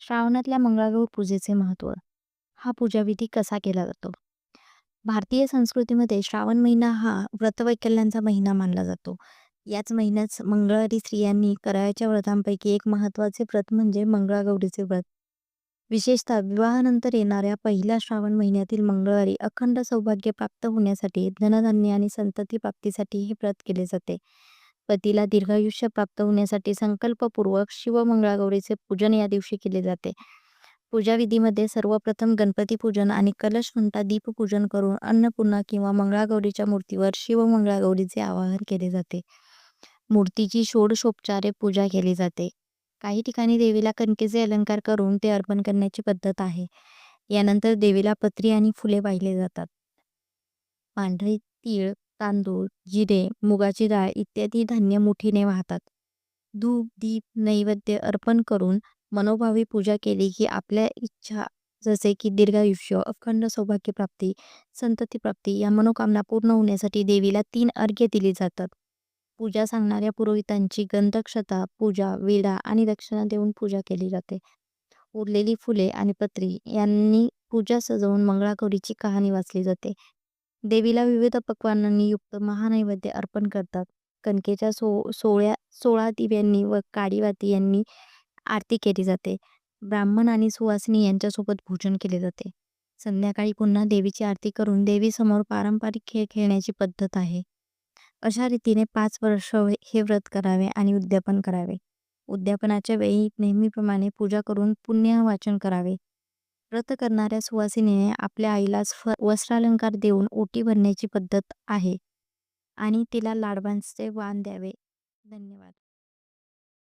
श्रावणातल्या मंगळागौर पूजेचे महत्त्व. हा पूजाविधी कसा केला जातो? भारतीय संस्कृतीमध्ये श्रावण महिना हा व्रतवैकल्यांचा महिना मानला जातो. याच महिन्यात मंगळवारी स्त्रियांनी करायच्या व्रतांपैकी एक महत्त्वाचे व्रत म्हणजे मंगळागौरीचे व्रत. विशेषतः विवाहानंतर येणाऱ्या पहिल्या श्रावण महिन्यातील मंगळवारी अखंड सौभाग्य प्राप्त होण्यासाठी, धनधान्य आणि संतती प्राप्तीसाठी हे व्रत केले जाते. पतीला दीर्घायुष्य प्राप्त होण्यासाठी संकल्पपूर्वक शिव-मंगळागौरीचे पूजन या दिवशी केले जाते. पूजा विधीमध्ये सर्वप्रथम गणपती पूजन आणि कलश म्हणता दीपपूजन करून अन्नपूर्णा किंवा मंगळागौरीच्या मूर्तीवर शिव-मंगळागौरीचे आवाहन केले जाते. मूर्तीची षोडशोपचारे पूजा केली जाते. काही ठिकाणी देवीला कणकेचे अलंकार करून ते अर्पण करण्याची पद्धत आहे. यानंतर देवीला पत्री आणि फुले वाहिले जातात. पांढरे तीळ, तांदूळ, जिरे, मुगाची डाळ इत्यादी धान्य मुठीने वाहतात. धूप, दीप, नैवेद्य अर्पण करून मनोभावी पूजा केली की आपल्या इच्छा जसे की दीर्घायुष्य, अखंड सौभाग्य प्राप्ती, संतती प्राप्ती या मनोकामना पूर्ण होण्यासाठी देवीला तीन अर्घ्य दिली जातात. पूजा सांगणाऱ्या पुरोहितांची गंधक्षता, पूजा, विडा आणि दक्षिणा देऊन पूजा केली जाते. उरलेली फुले आणि पत्री यांनी पूजा सजवून मंगळागौरीची कहाणी वाचली जाते. देवीला विविध पक्वान्नांनी युक्त महानैवेद्य अर्पण करतात. कणकेच्या सो सोळ्या सोळा दिव्यांनी व काडीवाती यांनी आरती केली जाते. ब्राह्मण आणि सुवासिनी यांच्यासोबत भोजन केले जाते. संध्याकाळी पुन्हा देवीची आरती करून देवीसमोर पारंपरिक खेळ खेळण्याची पद्धत आहे. अशा रीतीने पाच वर्ष हे व्रत करावे आणि उद्यापन करावे. उद्यापनाच्या वेळी नेहमीप्रमाणे पूजा करून पुण्यवाचन करावे. व्रत करणाऱ्या सुवासिनीने आपल्या आईला वस्त्रालंकार देऊन ओटी भरण्याची पद्धत आहे आणि तिला लाडबांचे वाण द्यावे. धन्यवाद.